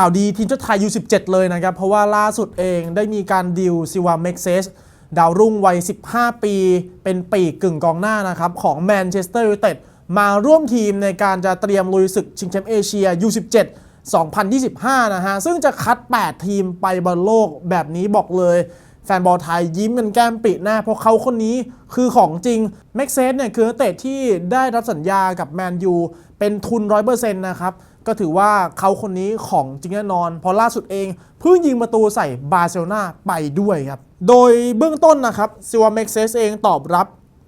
ข่าวดีทีมชาติไทย U17 เลยนะครับ เพราะว่าล่าสุดเองได้มีการดิวซิวาเม็กเซสดาวรุ่งวัย 15 ปี เป็นปีกกึ่งกองหน้านะครับ ของแมนเชสเตอร์ยูไนเต็ดมาร่วมทีมในการจะเตรียมลุยศึกชิงแชมป์เอเชีย U17 2025 นะฮะ ซึ่งจะคัด 8 ทีมไปบอลโลกแบบนี้บอกเลย แฟนบอลไทยยิ้มกันแก้มปิหน้า เพราะเขาคนนี้คือของจริงแม็กเซสเนี่ยคือนักเตะที่ได้รับสัญญากับแมนยูเป็นทุน 100%นะครับ ก็ถือว่าเขาคนนี้ของจริงแน่นอนเพราะล่าสุดเองเพิ่งยิงประตูใส่บาร์เซโลนาไปด้วยครับ โดยเบื้องต้นนะครับซิวาเม็กเซสเองตอบรับ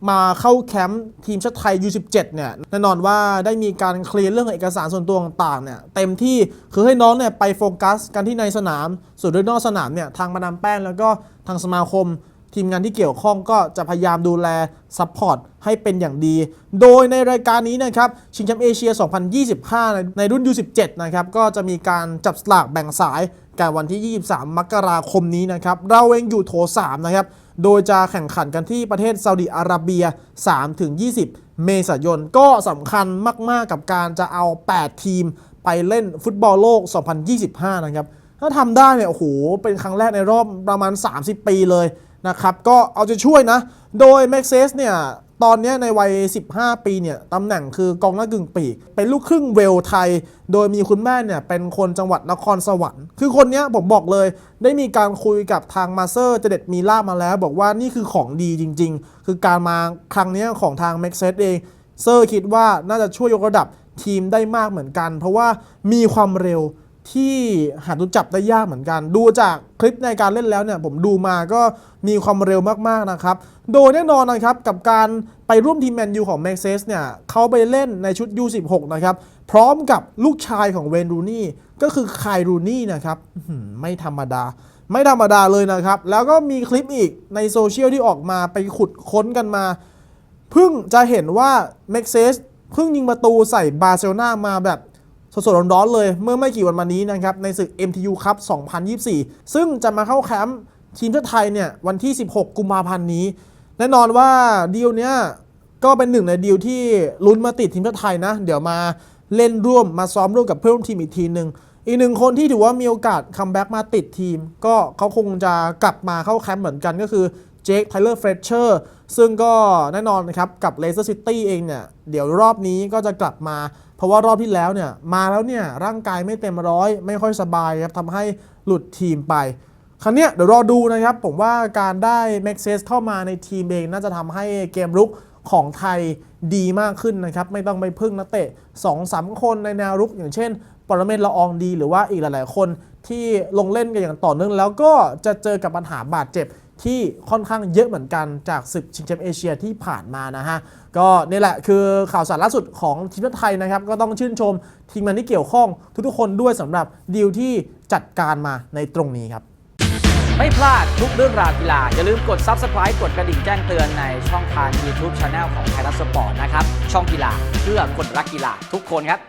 มาเข้าแคมป์ทีมชาติไทย U17 เนี่ยแน่นอนว่าได้มีการเคลียร์เรื่องเอกสารส่วนตัวต่างๆเนี่ยเต็มที่คือให้น้องเนี่ยไปโฟกัสกันที่ในสนาม ส่วนเรื่องนอกสนามเนี่ยทางมาดามแป้งแล้วก็ทางสมาคม ทีมงานที่เกี่ยวข้องก็จะพยายามดูแลซัพพอร์ตให้เป็นอย่างดี โดยในรายการนี้นะครับชิงแชมป์เอเชีย 2025 ในรุ่น U17 นะครับก็จะมีการจับสลากแบ่งสายกันวันที่ 23 มกราคมนี้นะครับเราเองอยู่โถ3นะครับ โดยจะแข่งขันกันที่ประเทศซาอุดิอาระเบีย 3-20 เมษายน ก็สำคัญมากๆกับการจะเอา 8 ทีมไปเล่นฟุตบอลโลก 2025 นะครับ ถ้าทำได้เนี่ยโอ้โห เป็นครั้งแรกในรอบประมาณ 30 ปีเลยนะครับ ก็เอาจะช่วยนะ โดยแม็กเซสเนี่ย ตอนนี้ในวัย 15 ปีเนี่ยตำแหน่งคือกองหน้ากึ่งปีก เป็นลูกครึ่งเวลไทย โดยมีคุณแม่เนี่ยเป็นคนจังหวัดนครสวรรค์ คือคนนี้ผมบอกเลย ได้มีการคุยกับทางมาเซอร์เจเด็ดมีล่ามาแล้ว บอกว่านี่คือของดีจริง ๆ คือการมาครั้งนี้ของทางแม็กเซสเองเซอร์คิดว่าน่าจะช่วยยกระดับทีมได้มากเหมือนกัน เพราะว่ามีความเร็ว ที่หาดูจับได้ยากเหมือนกัน ดูจากคลิปในการเล่นแล้วเนี่ยผมดูมาก็มีความเร็วมากๆนะครับ โดยแน่นอนนะครับกับการไปร่วมทีมแมนยูของแม็กเซสเนี่ยเขาไปเล่นในชุด U16 นะครับ พร้อมกับลูกชายของเวนรูนี่ก็คือคายรูนี่นะครับไม่ธรรมดา ไม่ธรรมดาเลยนะครับ แล้วก็มีคลิปอีกในโซเชียลที่ออกมาไปขุดค้นกันมาเพิ่งจะเห็นว่าแม็กเซสเพิ่งยิงประตูใส่บาร์เซโลนามาแบบ สดๆร้อนๆเลย เมื่อไม่กี่วันมานี้นะครับในศึก MTU ครับ2024 ซึ่งจะมาเข้าแคมป์ทีมชาติไทยเนี่ยวันที่ 16 กุมภาพันธ์นี้ แน่นอนว่าดีลเนี้ยก็เป็นหนึ่งในดีลที่ลุ้นมาติดทีมชาติไทยนะ เดี๋ยวมาเล่นร่วมมาซ้อมร่วมกับเพื่อนร่วมทีมอีกทีหนึ่งอีกหนึ่งคนที่ถือว่ามีโอกาสคัมแบ็กมาติดทีม ก็เขาคงจะกลับมาเข้าแคมป์เหมือนกันก็คือ จคไทเลอร์เฟรเชอร์ซึ่งก็แน่นอนนะครับกับเลเตอร์ซิตี้เองเนี่ยเดี๋ยวรอบนี้ก็จะกลับมา เพราะว่ารอบที่แล้วเนี่ยมาแล้วเนี่ยร่างกายไม่เต็มร้อย ไม่ค่อยสบายครับทำให้หลุดทีมไป ครั้งเนี้ยเดี๋ยวรอดูนะครับ ผมว่าการได้แม็กเซสเข้ามาในทีมเองน่าจะทำให้เกมรุกของไทยดีมากขึ้นนะครับ ไม่ต้องไปพึ่งนักเตะ2อสาคนในแนวรุกอย่างเช่น ปรเมศละอองดีหรือว่าอีกหลาย ๆ คนที่ลงเล่นกันอย่างต่อเนื่องแล้วก็จะเจอกับปัญหาบาดเจ็บ ที่ค่อนข้างเยอะเหมือนกันจากศึกชิงแชมป์เอเชียที่ผ่านมานะฮะ ก็นี่แหละคือข่าวสารล่าสุดของทีมชาติไทยนะครับ ก็ต้องชื่นชมทีมงานที่เกี่ยวข้องทุกๆคนด้วยสำหรับดีลที่จัดการมาในตรงนี้ครับ ไม่พลาดทุกเรื่องราวกีฬา อย่าลืมกด Subscribe กดกระดิ่งแจ้งเตือนในช่องทาง YouTube Channel ของไทยรัฐสปอร์ตนะครับ ช่องกีฬาเพื่อคนรักกีฬาทุกคนครับ